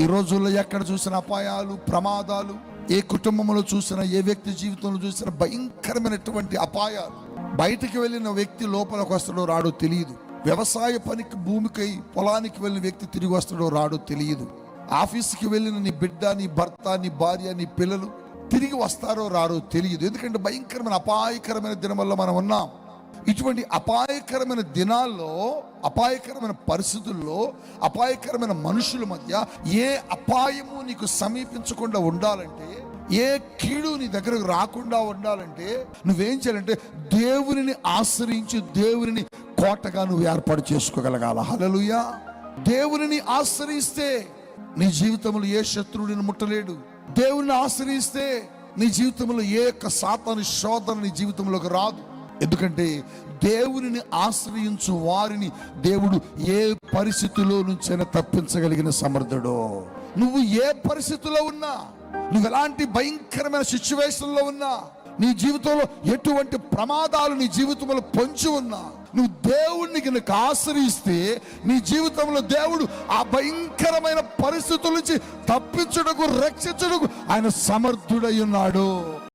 ఈ రోజుల్లో ఎక్కడ చూసిన అపాయాలు ప్రమాదాలు ఏ కుటుంబంలో చూసినా ఏ వ్యక్తి జీవితంలో చూసినా భయంకరమైనటువంటి అపాయాలు? బయటికి వెళ్ళిన వ్యక్తి లోపలికి వస్తాడో రాడో తెలియదు. వ్యవసాయ పనికి భూమికై పొలానికి వెళ్ళిన వ్యక్తి తిరిగి వస్తాడో రాడో తెలియదు. ఆఫీస్కి వెళ్ళిన నీ బిడ్డ నీ భర్త నీ భార్య నీ పిల్లలు తిరిగి వస్తారో రారో తెలియదు. ఎందుకంటే భయంకరమైన అపాయకరమైన దినమల్లో మనం ఉన్నాం. ఇటువంటి అపాయకరమైన దినాల్లో అపాయకరమైన పరిస్థితుల్లో అపాయకరమైన మనుషుల మధ్య ఏ అపాయము నీకు సమీపించకుండా ఉండాలంటే ఏ కీడు నీ దగ్గరకు రాకుండా ఉండాలంటే నువ్వేం చేయాలంటే దేవునిని ఆశ్రయించి దేవునిని కోటగా నువ్వు ఏర్పాటు చేసుకోగలగాల. హలలుయా దేవునిని ఆశ్రయిస్తే నీ జీవితంలో ఏ శత్రువుని ముట్టలేడు. దేవుని ఆశ్రయిస్తే నీ జీవితంలో ఏ యొక్క సాతాను శోధన నీ జీవితంలోకి రాదు. ఎందుకంటే దేవునిని ఆశ్రయించు వారిని దేవుడు ఏ పరిస్థితిలో నుంచైనా తప్పించగలిగిన సమర్థుడు. నువ్వు ఏ పరిస్థితిలో ఉన్నా నువ్వు ఎలాంటి భయంకరమైన సిచ్యువేషన్లో ఉన్నా నీ జీవితంలో ఎటువంటి ప్రమాదాలు నీ జీవితంలో పొంచి ఉన్నా నువ్వు దేవుణ్ణి కనుక ఆశ్రయిస్తే నీ జీవితంలో దేవుడు ఆ భయంకరమైన పరిస్థితుల నుంచి తప్పించుటకు రక్షించుటకు ఆయన సమర్థుడై ఉన్నాడు.